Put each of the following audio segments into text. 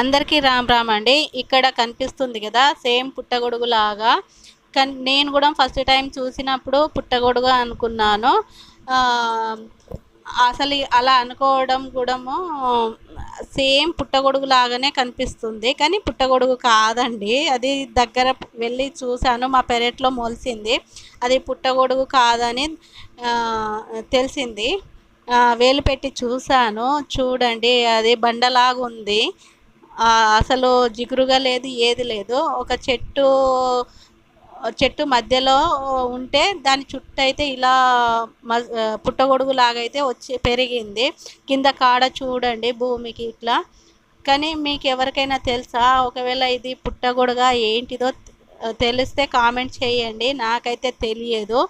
అందరికీ రామ్ రామ్ అండి. ఇక్కడ కనిపిస్తుంది కదా సేమ్ పుట్టగొడుగు లాగా కానీ నేను కూడా ఫస్ట్ టైం చూసినప్పుడు పుట్టగొడుగు అనుకున్నాను. అసలు అలా అనుకోవడం కూడా సేమ్ పుట్టగొడుగు లాగానే కనిపిస్తుంది. కానీ పుట్టగొడుగు కాదండి. అది దగ్గర వెళ్ళి చూశాను మా పెరట్లో మొలిసింది. అది పుట్టగొడుగు కాదని తెలిసింది. వేలు పెట్టి చూశాను. చూడండి అది బండలాగా ఉంది అసలు జిగురుగా లేదు ఏది లేదు. ఒక చెట్టు చెట్టు మధ్యలో ఉంటే దాని చుట్టూ అయితే ఇలా మ పుట్టగొడుగు లాగా అయితే వచ్చి పెరిగింది. కింద కాడ చూడండి భూమికి ఇట్లా. కానీ మీకు ఎవరికైనా తెలుసా? ఒకవేళ ఇది పుట్టగొడుగా ఏంటిదో తెలిస్తే కామెంట్ చేయండి. నాకైతే తెలియదు.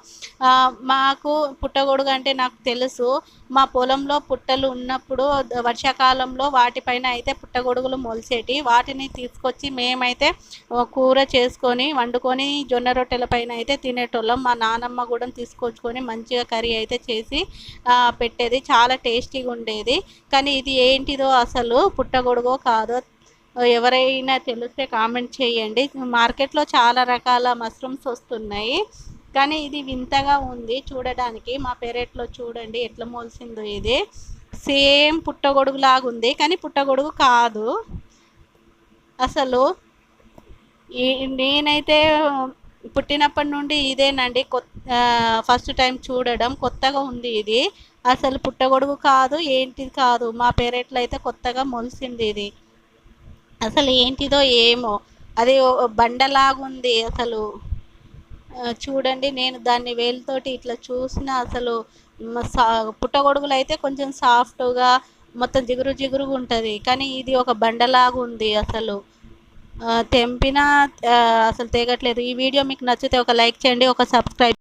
మాకు పుట్టగొడుగు అంటే నాకు తెలుసు. మా పొలంలో పుట్టలు ఉన్నప్పుడు వర్షాకాలంలో వాటిపైన అయితే పుట్టగొడుగులు మొలిసేటి వాటిని తీసుకొచ్చి మేమైతే కూర చేసుకొని వండుకొని జొన్న రొట్టెల పైన అయితే తినేటోళ్ళం. మా నానమ్మ కూడా తీసుకొచ్చుకొని మంచిగా కర్రీ అయితే చేసి పెట్టేది. చాలా టేస్టీగా ఉండేది కానీ ఇది ఏంటిదో అసలు పుట్టగొడుగో కాదో ఎవరైనా తెలిస్తే కామెంట్ చేయండి. మార్కెట్లో చాలా రకాల మష్రూమ్స్ వస్తున్నాయి. కానీ ఇది వింతగా ఉంది చూడడానికి. మా పెరట్లో చూడండి ఎట్లా మోల్సిందో ఇది. సేమ్ పుట్టగొడుగు ఉంది. కానీ పుట్టగొడుగు కాదు. అసలు ఈ నేనైతే పుట్టినప్పటి నుండి ఇదేనండి. కొత్త ఫస్ట్ టైం చూడడం. కొత్తగా ఉంది ఇది. అసలు పుట్టగొడుగు కాదు ఏంటిది కాదు. మా పెరట్లో అయితే కొత్తగా మొలిసింది ఇది. అసలు ఏంటిదో ఏమో. అది బండలాగుంది అసలు. చూడండి నేను దాన్ని వేలుతోటి ఇట్లా చూసిన అసలు సా పుట్టగొడుగులు అయితే కొంచెం సాఫ్ట్గా మొత్తం జిగురు జిగురుగా ఉంటుంది కానీ ఇది ఒక బండలాగా ఉంది అసలు తెంపినా అసలు తెగట్లేదు. ఈ వీడియో మీకు నచ్చితే ఒక లైక్ చేయండి ఒక సబ్స్క్రైబ్